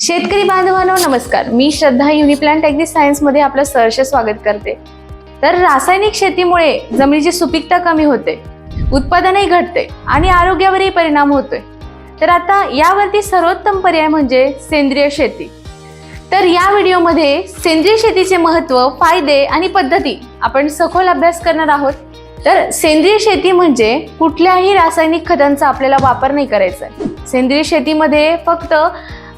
शेतकरी बांधवांनो नमस्कार. मी श्रद्धा युनिप्लांट टेक्निक सायन्समध्ये आपलं सहर्ष स्वागत करते. तर रासायनिक शेतीमुळे जमिनीची सुपीकता कमी होते उत्पादनही घटते आणि आरोग्यावरही परिणाम होतोय. तर आता यावरती सर्वोत्तम पर्याय म्हणजे सेंद्रिय शेती. तर या व्हिडिओमध्ये सेंद्रिय शेतीचे महत्त्व फायदे आणि पद्धती आपण सखोल अभ्यास करणार आहोत. तर सेंद्रिय शेती म्हणजे कुठल्याही रासायनिक खतांचा आपल्याला वापर नाही करायचा. सेंद्रिय शेतीमध्ये फक्त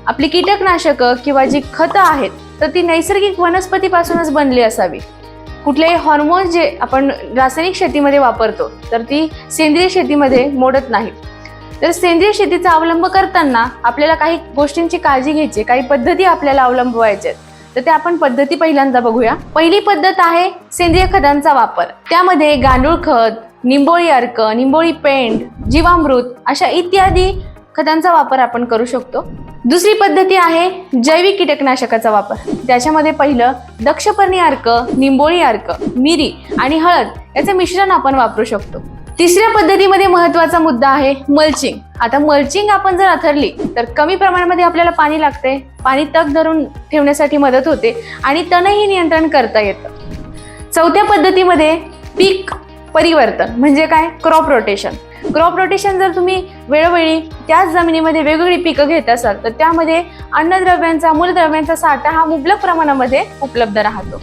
आपली कीटकनाशकं किंवा जी खतं आहेत तर ती नैसर्गिक वनस्पतीपासूनच बनली असावी. कुठलेही हॉर्मोन्स जे आपण रासायनिक शेतीमध्ये वापरतो तर ती सेंद्रिय शेतीमध्ये मोडत नाहीत. तर सेंद्रिय शेतीचा अवलंब करताना आपल्याला काही गोष्टींची काळजी घ्यायची काही पद्धती आपल्याला अवलंबवायच्या आहेत. तर त्या आपण पद्धती पहिल्यांदा बघूया. पहिली पद्धत आहे सेंद्रिय खतांचा वापर. त्यामध्ये गांडूळ खत निंबोळी अर्क निंबोळी पेंड जीवामृत अशा इत्यादी खतांचा वापर आपण करू शकतो. दुसरी पद्धती आहे जैविक कीटकनाशकाचा वापर. त्याच्यामध्ये पहिलं दक्षपर्णी अर्क निंबोळी अर्क मिरी आणि हळद याचं मिश्रण आपण वापरू शकतो. तिसऱ्या पद्धतीमध्ये महत्त्वाचा मुद्दा आहे मल्चिंग. आता मल्चिंग आपण जर अथरली तर कमी प्रमाणामध्ये आपल्याला पाणी लागते. पाणी तग धरून ठेवण्यासाठी मदत होते आणि तणही नियंत्रण करता येतं. चौथ्या पद्धतीमध्ये पीक परिवर्तन. म्हणजे काय? क्रॉप रोटेशन क्रॉप रोटेशन जर तुम्ही वेळोवेळी त्याच जमिनीमध्ये वेगवेगळी पिकं घेत असाल तर त्यामध्ये अन्नद्रव्यांचा मूलद्रव्यांचा साठा हा मुबलक प्रमाणामध्ये उपलब्ध राहतो.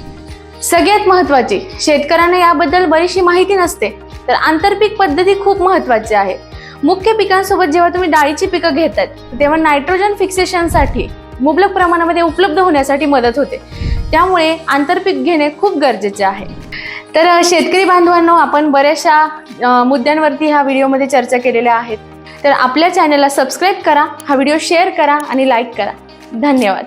सगळ्यात महत्त्वाची शेतकऱ्यांना याबद्दल बरीचशी माहिती नसते तर आंतरपीक पद्धती खूप महत्त्वाची आहे. मुख्य पिकांसोबत जेव्हा तुम्ही डाळीची पिकं घेतात तेव्हा नायट्रोजन फिक्सेशनसाठी मुबलक प्रमाणामध्ये उपलब्ध होण्यासाठी मदत होते. त्यामुळे आंतरपीक घेणे खूप गरजेचे आहे. तर शेतकरी बांधवांनो आपण बऱ्याचशा मुद्द्यांवरती ह्या व्हिडिओमध्ये चर्चा केलेल्या आहेत. तर आपल्या चॅनलला सबस्क्राईब करा हा व्हिडिओ शेअर करा आणि लाईक करा. धन्यवाद.